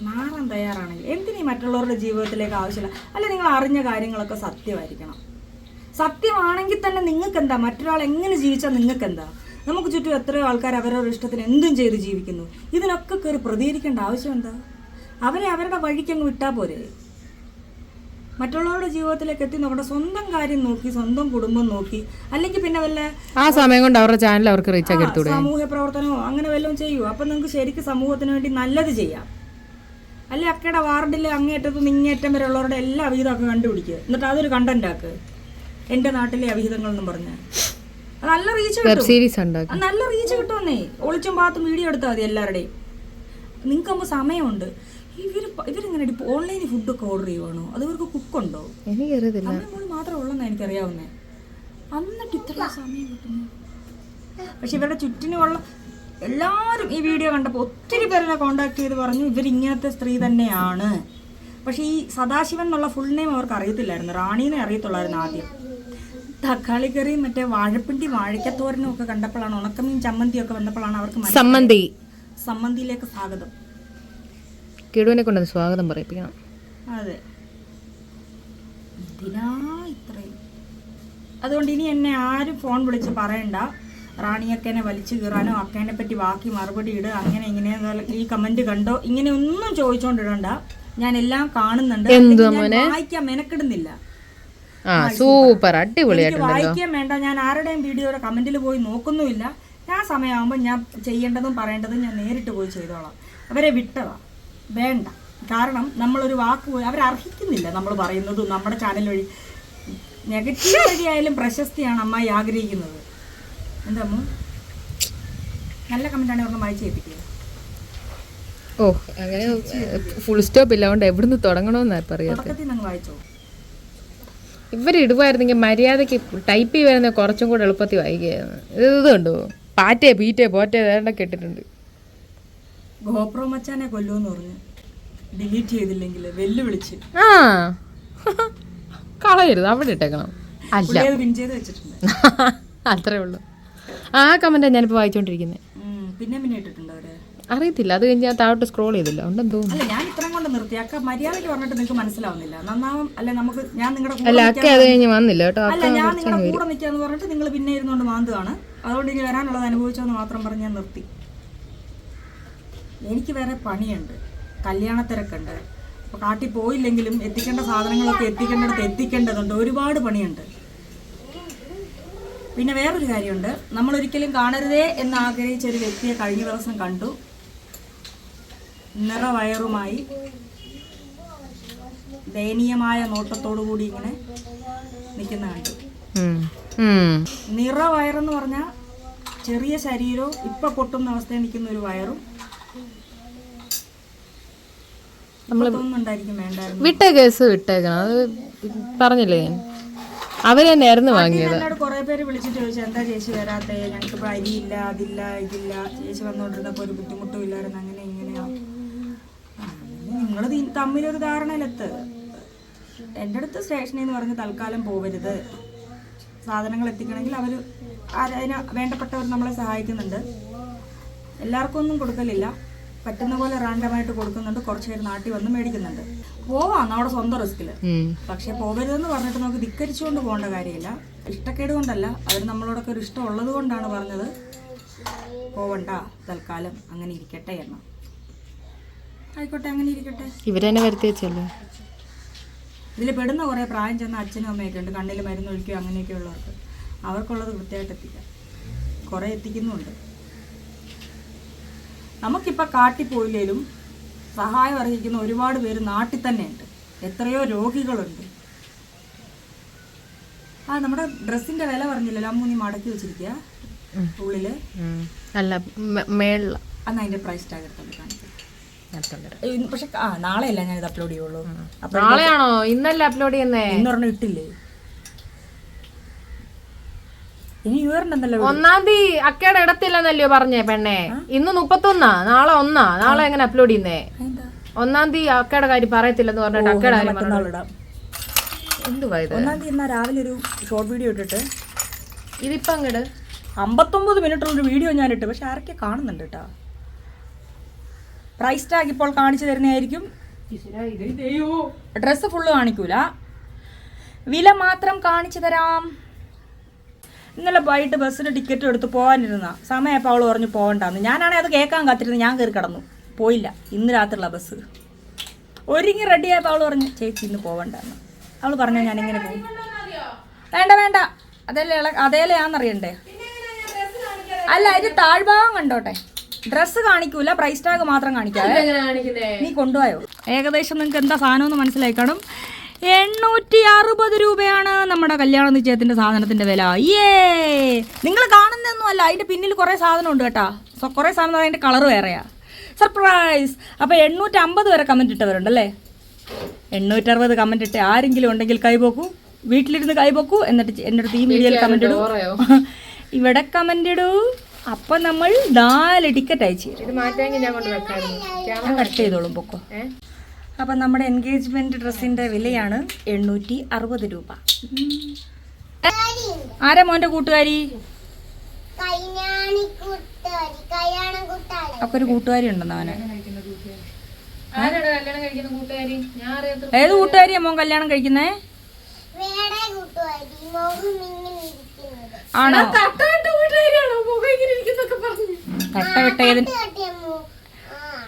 മാറാൻ തയ്യാറാണെങ്കിൽ എന്തിനീ മറ്റുള്ളവരുടെ ജീവിതത്തിലേക്ക് ആവശ്യമില്ല. അല്ല നിങ്ങൾ അറിഞ്ഞ കാര്യങ്ങളൊക്കെ സത്യമായിരിക്കണം. സത്യമാണെങ്കിൽ തന്നെ നിങ്ങൾക്ക് എന്താ മറ്റൊരാൾ എങ്ങനെ ജീവിച്ചാൽ നിങ്ങൾക്ക് എന്താ നമുക്ക് ചുറ്റും എത്രയോ ആൾക്കാർ അവരവരുടെ ഇഷ്ടത്തിന് എന്തും ചെയ്ത് ജീവിക്കുന്നു. ഇതിനൊക്കെ കയറി പ്രതികരിക്കേണ്ട ആവശ്യം എന്താ? അവരെ അവരുടെ വഴിക്ക് അങ്ങ് വിട്ടാൽ പോരെ? മറ്റുള്ളവരുടെ ജീവിതത്തിലേക്ക് എത്തി നമ്മുടെ സ്വന്തം കാര്യം നോക്കി സ്വന്തം കുടുംബം നോക്കി അല്ലെങ്കിൽ പിന്നെ വല്ല ആ സമയം കൊണ്ട് അവരുടെ ചാനൽ അവർക്ക് റീച്ച് ആക്കി സാമൂഹ്യ പ്രവർത്തനമോ അങ്ങനെ വല്ലതും ചെയ്യൂ. അപ്പം നിങ്ങൾക്ക് ശരിക്കും സമൂഹത്തിന് വേണ്ടി നല്ലത് ചെയ്യാം. അല്ലെ അക്കയുടെ വാർഡിൽ അങ്ങേറ്റത്തും ഇങ്ങേറ്റം വരെ ഉള്ളവരുടെ എല്ലാ വീതമൊക്കെ കണ്ടുപിടിക്കുക എന്നിട്ട് അതൊരു കണ്ടന്റ് ആക്ക്. എന്റെ നാട്ടിലെ അവിഹിതങ്ങൾ എന്നും പറഞ്ഞ്. നല്ല റീച്ച് വെബ് കിട്ടും. സീരീസ് ഉണ്ടാക്കി. നല്ല റീച്ച് കിട്ടുമെന്നേ. ഒളിച്ചും പാത്തും വീഡിയോ എടുത്താൽ മതി എല്ലാവരുടെയും നിങ്ങൾക്കാകുമ്പോൾ സമയമുണ്ട്. ഇവർ പ- ഇവരിങ്ങനെ ഓൺലൈനിൽ ഫുഡൊക്കെ ഓർഡർ ചെയ്യുവാണോ? അത് ഇവർക്ക് കുക്കുണ്ടോ? എനിക്കറിയത്തില്ല. അമ്മ മാത്രമേ ഉള്ളെന്നാ എനിക്കറിയാവുന്നേ. എന്നിട്ട് ഇത്ര സമയം കിട്ടുന്നു. പക്ഷെ ഇവരുടെ ചുറ്റിനുമുള്ള എല്ലാവരും ഈ വീഡിയോ കണ്ടപ്പോൾ ഒത്തിരി പേരെ കോണ്ടാക്ട് ചെയ്ത് പറഞ്ഞു ഇവരിങ്ങനത്തെ സ്ത്രീ തന്നെയാണ്. പക്ഷെ ഈ സദാശിവൻ എന്നുള്ള ഫുൾ നെയിം അവർക്ക് അറിയത്തില്ലായിരുന്നു. റാണീനെ അറിയത്തുള്ളായിരുന്നു ആദ്യം. തക്കാളി കറിയും മറ്റേ വാഴപ്പിണ്ടി വാഴക്കത്തോരനും ഒക്കെ കണ്ടപ്പോഴാണ് ഉണക്കമീൻ ചമ്മന്തിയൊക്കെ വന്നപ്പോഴാണ് അവർക്ക്. സമ്മന്തി സമ്മന്തിയിലേക്ക് സ്വാഗതം. കിടുവിനെ കൊണ്ട് സ്വാഗതം പറയിപ്പിക്കണം. അതെ. ഇതിനാ ഇത്രയും. അതുകൊണ്ട് ഇനി എന്നെ ആരും ഫോൺ വിളിച്ച് പറയണ്ട. റാണിയക്കേനെ വലിച്ചു കീറാനോ അക്കേനെ പറ്റി ബാക്കി മറുപടി ഇട. അങ്ങനെ ഇങ്ങനെ ഈ കമന്റ് കണ്ടോ? ഇങ്ങനെ ഒന്നും ചോദിച്ചോണ്ടിടണ്ട. ഞാൻ എല്ലാം കാണുന്നുണ്ട്. വായിക്കാൻ മെനക്കെടുന്നില്ല. ആ സൂപ്പർ. അടിപൊളിയായിട്ടുണ്ടല്ലോ വായിക്കാൻ വേണ്ട. ഞാൻ ആരുടെയും വീഡിയോയുടെ കമന്റിൽ പോയി നോക്കുന്നുമില്ല. ഞാൻ സമയമാകുമ്പോൾ ഞാൻ ചെയ്യേണ്ടതും പറയേണ്ടതും ഞാൻ നേരിട്ട് പോയി ചെയ്തോളാം. അവരെ വിട്ടതാ. വേണ്ട. കാരണം നമ്മളൊരു വാക്ക് പോയി അവരർഹിക്കുന്നില്ല നമ്മൾ പറയുന്നതും നമ്മുടെ ചാനൽ വഴി. നെഗറ്റീവ് വഴിയായാലും പ്രശസ്തിയാണ് അമ്മായി ആഗ്രഹിക്കുന്നത്. എന്താ? നല്ല കമന്റാണ് ഒരെണ്ണം വായിച്ച് ഏൽപ്പിക്കുക. ഓ അങ്ങനെ ഫുൾ സ്റ്റോപ്പ് ഇല്ല അതുകൊണ്ട് എവിടുന്ന് തുടങ്ങണമെന്നാ പറയാത്ത തുടക്കത്തിൽ നിങ്ങൾ വായിച്ചോ. ഇവരിടുവായിരുന്നെങ്കിൽ മര്യാദയ്ക്ക് ടൈപ്പ് ചെയ്യുമായിരുന്നെ കുറച്ചും കൂടെ എളുപ്പത്തിൽ വായിക്കുകയായിരുന്നു. ഇത് കണ്ടോ? പാറ്റേ പീറ്റേ പോറ്റേ ഏതാണ്ടൊക്കെ ഇട്ടിട്ടുണ്ട് ഗോപ്രോ മച്ചാനെ കൊല്ലുമെന്ന് പറഞ്ഞു. ഡിലീറ്റ് ചെയ്തില്ലെങ്കിൽ വെല്ലുവിളിച്ച്. ആ. കളയരുത് അവിടെ ഇട്ടേക്കണം. അല്ല. അത്രേ ഉള്ളൂ. ആ കമന്റാണ് ഞാനിപ്പോൾ വായിച്ചുകൊണ്ടിരിക്കുന്നത് പിന്നെ പിന്നെ ഇട്ടിട്ടുണ്ടോ അറിയത്തില്ല. അത് കഴിഞ്ഞ് ഞാൻ താഴോട്ട് സ്ക്രോൾ ചെയ്തില്ല. ഉണ്ടെന്ന് തോന്നുന്നു. അല്ല ഞാൻ ഇത്രയും കൊണ്ട് നിർത്തി. അക്ക മര്യാദയ്ക്ക് പറഞ്ഞിട്ട് നിങ്ങൾക്ക് മനസ്സിലാവുന്നില്ല. നന്നാവും അല്ലെ നമുക്ക് ഞാൻ നിങ്ങളുടെ അല്ല കൂടെ അക്ക അത് കഴിഞ്ഞ് വന്നില്ല കേട്ടോ. അല്ല ഞാൻ നിങ്ങളുടെ കൂടെ നിൽക്കാന്ന് പറഞ്ഞിട്ട് നിങ്ങൾ പിന്നെ ഇരുന്നുകൊണ്ട് മാന്തുകയാണ് അതുകൊണ്ട് ഇനി വരാനുള്ളത് അനുഭവിച്ചോന്ന് മാത്രം പറഞ്ഞ് ഞാൻ നിർത്തി. എനിക്ക് വേറെ പണിയുണ്ട്. കല്യാണ തിരക്കുണ്ട് അപ്പോൾ കാട്ടിൽ പോയില്ലെങ്കിലും എത്തിക്കേണ്ട സാധനങ്ങളൊക്കെ എത്തിക്കേണ്ടടത്ത് എത്തിക്കേണ്ടതുണ്ട്. ഒരുപാട് പണിയുണ്ട്. പിന്നെ വേറൊരു കാര്യമുണ്ട്. നമ്മൾ ഒരിക്കലും കാണരുതേ എന്ന് ആഗ്രഹിച്ച ഒരു വ്യക്തിയെ കഴിഞ്ഞ ദിവസം കണ്ടു. നിറവയറുമായി ദയനീയമായ നോട്ടത്തോടു കൂടി ഇങ്ങനെ നിൽക്കുന്ന കണ്ടു. നിറവയറെന്ന് പറഞ്ഞാൽ ചെറിയ ശരീരവും ഇപ്പൊ പൊട്ടുന്ന അവസ്ഥയിൽ നിൽക്കുന്ന ഒരു വയറും വിട്ടേക്കണം. അത് പറഞ്ഞില്ലേ? ഞാൻ അവർ തന്നെയായിരുന്നു വാങ്ങിയത്. എന്നോട് കുറെ പേര് വിളിച്ചിട്ട് ചോദിച്ചു എന്താ ചേച്ചി വരാത്തേ? ഞങ്ങൾക്ക് ഇപ്പൊ അരിയില്ല അതില്ല ഇതില്ല. ചേച്ചി വന്നോണ്ടിരുന്നപ്പോ ഒരു ബുദ്ധിമുട്ടും ഇല്ലായിരുന്നു അങ്ങനെ നിങ്ങൾ തമ്മിലൊരു ധാരണയിലെത്ത്. എന്റെ അടുത്ത് സ്റ്റേഷനിൽ നിന്ന് പറഞ്ഞ് തൽക്കാലം പോവരുത്. സാധനങ്ങൾ എത്തിക്കണമെങ്കിൽ അവർ അതിന് വേണ്ടപ്പെട്ടവർ നമ്മളെ സഹായിക്കുന്നുണ്ട്. എല്ലാവർക്കും ഒന്നും കൊടുക്കലില്ല. പറ്റുന്ന പോലെ റാൻഡമായിട്ട് കൊടുക്കുന്നുണ്ട്. കുറച്ച് പേര് നാട്ടിൽ വന്ന് മേടിക്കുന്നുണ്ട്. പോവാം നമ്മുടെ സ്വന്തം റിസ്കിൽ. പക്ഷെ പോകരുതെന്ന് പറഞ്ഞിട്ട് നമുക്ക് ധിക്കരിച്ചുകൊണ്ട് പോകേണ്ട കാര്യമില്ല. ഇഷ്ടക്കേട് കൊണ്ടല്ല. അവർ നമ്മളോടൊക്കെ ഒരു ഇഷ്ടം ഉള്ളത് കൊണ്ടാണ് പറഞ്ഞത്. പോവണ്ട തൽക്കാലം അങ്ങനെ ഇരിക്കട്ടെ എന്ന്. ആയിക്കോട്ടെ അങ്ങനെ ഇരിക്കട്ടെ. ഇവരെന്നെ വരുത്തി വെച്ചല്ലോ? ഇതിൽ പെടുന്ന കുറേ പ്രായം ചെന്ന അച്ഛനും അമ്മയൊക്കെ ഉണ്ട്. കണ്ണിൽ മരുന്ന് ഒഴിക്കുകയോ അങ്ങനെയൊക്കെ ഉള്ളവർക്ക്. അവർക്കുള്ളത് കൃത്യമായിട്ട് എത്തിക്കാം. കുറേ എത്തിക്കുന്നുണ്ട്. നമുക്കിപ്പോൾ കാട്ടിപ്പോയില്ലേലും സഹായം അർഹിക്കുന്ന ഒരുപാട് പേര് നാട്ടിൽ തന്നെയുണ്ട്. എത്രയോ രോഗികളുണ്ട്. ആ നമ്മുടെ ഡ്രസ്സിന്റെ വില പറഞ്ഞില്ലല്ലോ അമ്മ നീ മടക്കി വെച്ചിരിക്കുക ഉള്ളിൽ. അല്ല മേ- അന്ന് അതിന്റെ പ്രൈസ് ടാഗ് എടുത്തോണ്ട് കാണിക്കും. പക്ഷെ ആ ഞാൻ ഇത് അപ്ലോഡ് ചെയ്യുള്ളൂ. നാളെയാണോ? ഇന്നല്ല അപ്ലോഡ് ചെയ്യുന്നേ? ഇന്നൊരെണ്ണം ഇട്ടില്ലേ? ഇനി ഇവരുണ്ടെന്നല്ലോ ഒന്നാം തീയതി അക്കയുടെ ഇടത്തില്ലെന്നല്ലയോ പറഞ്ഞേ പെണ്ണെ. ഇന്ന് മുപ്പത്തൊന്നാ. നാളെ ഒന്നാ. നാളെ എങ്ങനെ അപ്ലോഡ് ചെയ്യുന്നേ? ഒന്നാം തീയതി അക്കയുടെ കാര്യം പറയത്തില്ലെന്ന് പറഞ്ഞിട്ട് അക്കയുടെ കാര്യം എന്തുവാ ഇത്? ഒന്നാം തീയതി എന്നാ രാവിലെ ഒരു ഷോർട്ട് വീഡിയോ ഇട്ടിട്ട്. ഇതിപ്പോ അങ്ങട് അമ്പത്തൊമ്പത് മിനിറ്റുള്ള ഒരു വീഡിയോ ഞാൻ ഇട്ട് പക്ഷെ ആരൊക്കെ കാണുന്നുണ്ട് കേട്ടോ. പ്രൈസ് ടാഗ് ഇപ്പോൾ കാണിച്ചു തരുന്നതായിരിക്കും. ഡ്രസ്സ് ഫുള്ള് കാണിക്കൂല. വില മാത്രം കാണിച്ചു തരാം. ഇന്നലെ വൈകിട്ട് ബസ്സിന് ടിക്കറ്റ് എടുത്ത് പോകാനിരുന്ന. സമയപ്പോൾ അവൾ പറഞ്ഞു പോകണ്ടെന്ന്. ഞാനാണെങ്കിൽ അത് കേൾക്കാൻ കാത്തിരുന്നത്. ഞാൻ കയറി കിടന്നു. പോയില്ല. ഇന്ന് രാത്രിയുള്ള ബസ് ഒരുങ്ങി റെഡിയായപ്പോൾ അവൾ പറഞ്ഞു ചേച്ചി ഇന്ന് പോകണ്ടെന്ന്. അവൾ പറഞ്ഞു ഞാനിങ്ങനെ പോകും? വേണ്ട വേണ്ട. അതല്ലേ അതേലെ ആണെന്നറിയണ്ടേ? അല്ല ഇത് താഴ്ഭാഗം കണ്ടോട്ടെ. ഡ്രസ്സ് കാണിക്കൂല പ്രൈസ് ടാഗ് മാത്രം കാണിക്കാതെ നീ കൊണ്ടുപോയോ? ഏകദേശം നിങ്ങൾക്ക് എന്താ സാധനം എന്ന് മനസ്സിലായി കാണും എണ്ണൂറ്റി അറുപത് രൂപയാണ് നമ്മുടെ കല്യാണ നിശ്ചയത്തിന്റെ സാധനത്തിന്റെ വില. ഏ നിങ്ങൾ കാണുന്നൊന്നും അല്ല അതിന്റെ പിന്നിൽ കുറെ സാധനം ഉണ്ട് കേട്ടോ. കുറെ കുറേ സാധനം അതിന്റെ കളർ വേറെയാ. സർപ്രൈസ് അപ്പൊ എണ്ണൂറ്റി അമ്പത് വരെ കമന്റ് ഇട്ടവരുണ്ടല്ലേ എണ്ണൂറ്ററുപത് കമന്റ് ഇട്ട് ആരെങ്കിലും ഉണ്ടെങ്കിൽ കൈപോക്കൂ വീട്ടിലിരുന്ന് കൈപോക്കൂ എന്നിട്ട് എന്റെ അടുത്ത് ഈ വീഡിയോയിൽ കമന്റ് ഇടൂ. ഇവിടെ കമന്റ് ഇടൂ. അപ്പം നമ്മൾ നാല് ടിക്കറ്റ് അയച്ചു ഞാൻ കട്ട് ചെയ്തോളും പൊക്കോ. അപ്പം നമ്മുടെ എൻഗേജ്മെന്റ് ഡ്രസ്സിന്റെ വിലയാണ് എണ്ണൂറ്റി അറുപത് രൂപ. ആരാ മോന്റെ കൂട്ടുകാരി? അപ്പൊ ഒരു കൂട്ടുകാരി ഉണ്ടെന്ന് അവന്. ഏത് കൂട്ടുകാരിയാ മോൻ കല്യാണം കഴിക്കുന്നേ? ആണോ?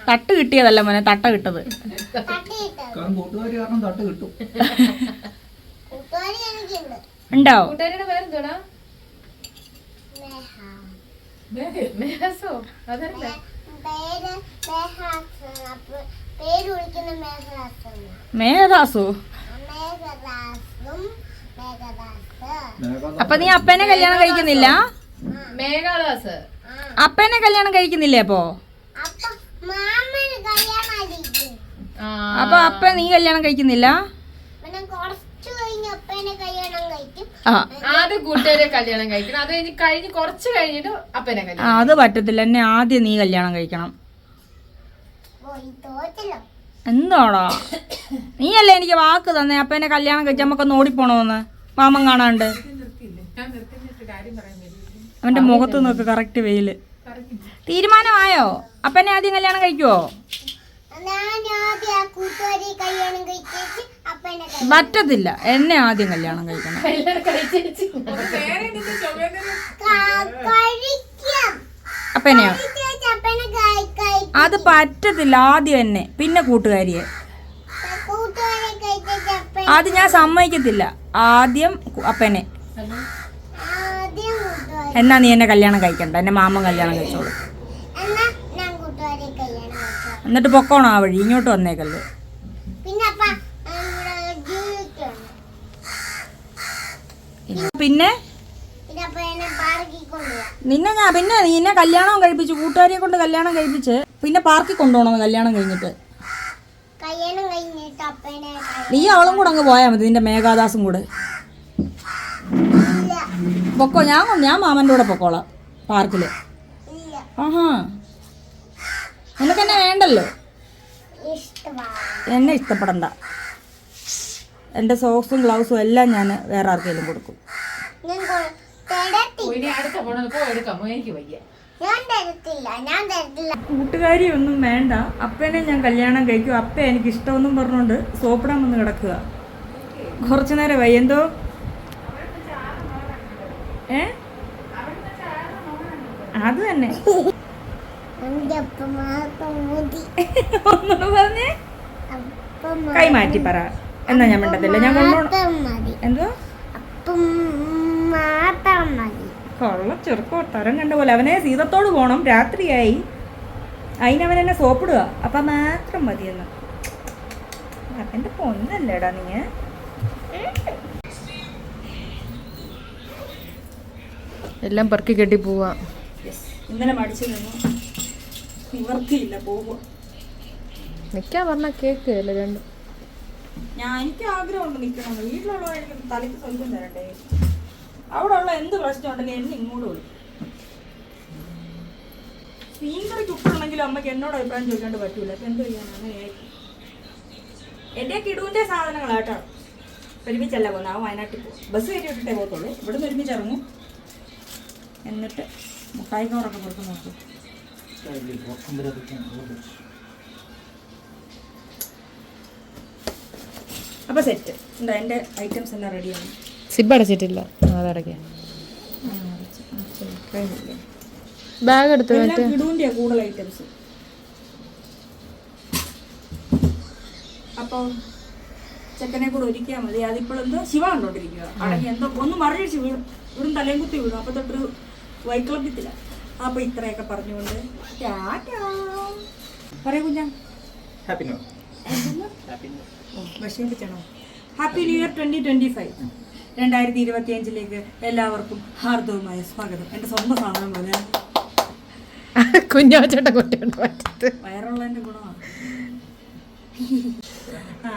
തട്ട കിട്ടിയതല്ല മോനെ തട്ട കിട്ടത്. ഉണ്ടോ? മേഘദാസ്. അപ്പൊ നീ അപ്പനെ കല്യാണം കഴിക്കുന്നില്ല? മേഘാദാസ്. അപ്പനെ കല്യാണം കഴിക്കുന്നില്ലേ അപ്പോ? അപ്പൊ മാമന് കല്യാണമായിരിക്കും ആ. അപ്പൊ നീ കല്യാണം കഴിക്കുന്നില്ല? പിന്നെ കുറച്ച് കഴിഞ്ഞ് അപ്പനെ കല്യാണം കഴിക്കും. ആദ്യം കൂട്ടുകാരെ കല്യാണം കഴിക്കണം. അത് കഴിഞ്ഞ് കഴിഞ്ഞ് കുറച്ച് കഴിഞ്ഞിട്ട് അപ്പനെ ആ, കല്യാണം അത് പറ്റത്തില്ല. എന്നെ ആദ്യം നീ കല്യാണം കഴിക്കണം. എന്താടാ? നീയല്ലേ എനിക്ക് വാക്ക് തന്നെ? അപ്പനെ കല്യാണം കഴിച്ച് നമുക്കൊന്ന് ഓടിപ്പോണോന്ന്? മാമൻ കാണാണ്ട്. അവന്റെ മുഖത്ത് നോക്ക് കറക്റ്റ് വെയിൽ. തീരുമാനമായോ? അപ്പനെ ആദ്യം കല്യാണം കഴിക്കുവോ? പറ്റത്തില്ല. എന്നെ ആദ്യം കല്യാണം കഴിക്കണം. അപ്പനെയോ? അത് പറ്റത്തില്ല ആദ്യം എന്നെ പിന്നെ കൂട്ടുകാരിയെ. അത് ഞാൻ സമ്മതിക്കത്തില്ല. ആദ്യം അപ്പനെ. എന്നാ നീ എന്നെ കല്യാണം കഴിക്കണ്ട? എന്നെ മാമ കല്യാണം കഴിച്ചോളൂ. എന്നിട്ട് പൊക്കോണോ ആ വഴി? ഇങ്ങോട്ട് വന്നേക്കല്ലേ. പിന്നെ? നിന്നെ ഞാൻ പിന്നെ നിന്നെ കല്യാണം കഴിപ്പിച്ചു കൂട്ടുകാരിയെ കൊണ്ട് കല്യാണം കഴിപ്പിച്ച് പിന്നെ പാർക്കിൽ കൊണ്ടുപോകണം കല്യാണം കഴിഞ്ഞിട്ട്. നീ അവളും കൂടെ അങ്ങ് പോയാൽ മതി നിന്റെ മേഘാദാസും കൂടെ. പൊക്കോ? ഞാൻ ഞാൻ മാമന്റെ കൂടെ പൊക്കോളാം പാർക്കിൽ ആഹാ. നിനക്ക് എന്നെ വേണ്ടല്ലോ എന്നെ ഇഷ്ടപ്പെടണ്ട. എന്റെ സോക്സും ഗ്ലൗസും എല്ലാം ഞാൻ വേറെ ആർക്കെങ്കിലും കൊടുക്കും. കൂട്ടുകാരി ഒന്നും വേണ്ട. അപ്പനെ ഞാൻ കല്യാണം കഴിക്കും. അപ്പ എനിക്ക് ഇഷ്ടമെന്നും പറഞ്ഞുകൊണ്ട് സോപ്പിടാൻ വന്ന് കിടക്കുക. കുറച്ചു നേരം വൈ എന്തോ? ഏ? അത് തന്നെ. ഒന്നുകൂടെ പറഞ്ഞേ. കൈമാറ്റി പറ. എന്നാ ഞാൻ മിണ്ടത്തില്ല. ഞാൻ എന്തോ? കൊള്ള ചെറുക്കോ തരം കണ്ട പോലെ. അവനെ സീതത്തോട് പോണം. രാത്രിയായി. അതിനവൻ എന്നെ സോപ്പിടുക. അപ്പം മാത്രം മതിയെന്ന്. അവന്റെ പൊന്നല്ലേടാ നീ എല്ലാം പെറുക്കി കെട്ടി പോവാ. ഇന്നലെ മടിച്ചു നിന്നു. നിവർത്തിയില്ല പറഞ്ഞ കേക്ക് അല്ലേ രണ്ടും? ഞാൻ എനിക്ക് ആഗ്രഹമുണ്ട് നിൽക്കണം വീട്ടിലുള്ള എനിക്ക് തലയ്ക്ക് സ്വന്തം തരണ്ടേ? അവിടെ ഉള്ള എന്ത് പ്രശ്നം ഉണ്ടെങ്കിലും എന്നെ ഇങ്ങോട്ട് വിളിക്കും മീൻകറിക്ക് ഉപ്പുണ്ടെങ്കിലും അമ്മയ്ക്ക് എന്നോട് അഭിപ്രായം ചോദിക്കാണ്ട് പറ്റൂല. അപ്പൊ എന്ത് ചെയ്യാൻ അങ്ങനെയായി. എന്റെ കിടുവിന്റെ സാധനങ്ങളാട്ടോ. ഒരുമിച്ചല്ല പോകുന്നത്. അവൻ വയനാട്ടിൽ പോകും. ബസ് കയറ്റി വിട്ടിട്ടേ പോകത്തുള്ളൂ. ഇവിടുന്ന് ഒരുമിച്ച് ഇറങ്ങും. എന്നിട്ട് മുട്ടായി കവറൊക്കെ കൊടുത്ത് നോക്കും. അപ്പോൾ സെറ്റ് എന്താ എന്റെ ഐറ്റംസ് എല്ലാം റെഡിയാണ് സിബ് അടച്ചിട്ടില്ല. അതടയ്ക്കാം ബാഗ് എടുത്തു കിടുവിന്റെ കൂടുതൽ ഐറ്റംസ് അപ്പോൾ ചെക്കനെ കൂടെ ഒരുക്കിയാൽ മതി. അതിപ്പോൾ എന്തോ ശിവ കണ്ടോണ്ടിരിക്കുക അടങ്ങി എന്തോ ഒന്ന് മറിയടിച്ച് വീഴും ഇവിടും തലയും കുത്തി വീഴും അപ്പോൾ തൊട്ടൊരു വൈക്ലബ്യത്തില്ല അപ്പോൾ ഇത്രയൊക്കെ പറഞ്ഞുകൊണ്ട് ടാറ്റാ. പറയൂ കുഞ്ഞാ. Happy new വിഷമിപ്പിച്ചാണോ? Happy new year twenty twenty five രണ്ടായിരത്തി ഇരുപത്തി അഞ്ചിലേക്ക് എല്ലാവർക്കും ഹാർദവുമായ സ്വാഗതം. എന്റെ സ്വന്തം സാധനം പോലെ. കുഞ്ഞാച്ചേട്ട കുട്ടിയുണ്ട് പറ്റത്ത് വയറുള്ളതിന്റെ ഗുണമാണ് ആ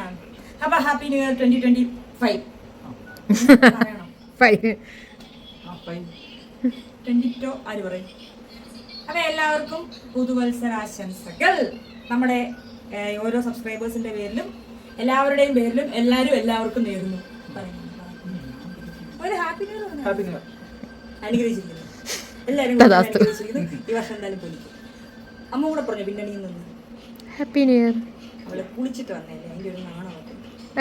അപ്പൊ happy new year twenty twenty five five fine. To ആര് പറയും? അപ്പൊ എല്ലാവർക്കും പുതുവത്സരാശംസകൾ. നമ്മുടെ ഓരോ സബ്സ്ക്രൈബേഴ്സിന്റെ പേരിലും എല്ലാവരുടെയും പേരിലും എല്ലാവരും എല്ലാവർക്കും നേരുന്നു. ഒരു happy new year happy new അനുഗ്രഹിച്ചിരിക്കുന്നു. എല്ലാവരും. ഈ വർഷം എന്തായാലും പൊലിക്കും അമ്മ കൂടെ പറഞ്ഞു പിന്നണിയിൽ നിന്ന് ഹാപ്പി ന്യൂ ഇയർ. അവളെ കുളിച്ചിട്ട് വന്നേ അതിന്റെ ഒരു നാണമൊക്കെ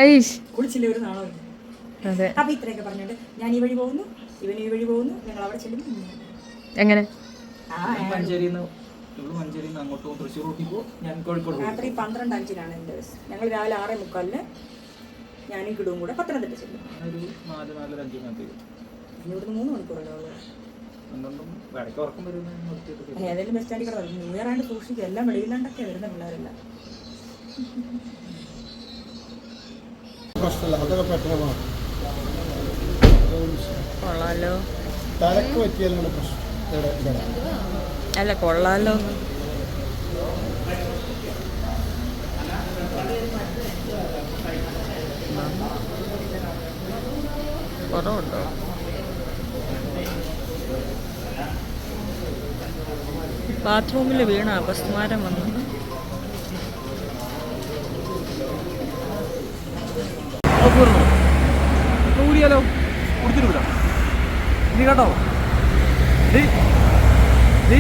ഐഷ്. കുളിച്ചില്ല ഒരു നാണമില്ല അപ്പൊ ഇത്രയൊക്കെ പറഞ്ഞിട്ട് ഞാൻ ഈ വഴി പോകുന്നു ഇവൻ ഈ വഴി പോകുന്നു ഞങ്ങൾ അവിടെ ചെല്ലുന്നു എങ്ങനെ രാത്രി പന്ത്രണ്ട് അഞ്ചിനാണ് എന്റെ ബസ്. ഞങ്ങൾ രാവിലെ ആറേ മുക്കാലിന് ഞാനും കിടുവും കൂടെ പത്തനംതിട്ട ചെല്ലും. ഇവിടുന്ന് മൂന്ന് മണിക്കൂറല്ലേ ഏതെങ്കിലും ബസ് സ്റ്റാൻഡിൽ കിടന്നു വരും ന്യൂ ഇയർ ആയിട്ട് സൂക്ഷിക്കുക എല്ലാം വെളിയിലാണ്ടൊക്കെ വരുന്ന പിള്ളേരെല്ലാം. പ്രശ്നമില്ല. അതൊക്കെ പെട്ടെന്ന് കൊള്ളാലോ. തലക്ക് പറ്റിയാലാണ് പ്രശ്നം. അല്ല കൊള്ളാലോ. കുറവുണ്ടോ? ബാത്റൂമിൽ വീണ അപസ്മാരം വന്നു. കൂടിയാലോ കുടിച്ചിട്ട് വിടാം. നീ കേട്ടോ? നീ ഡേ.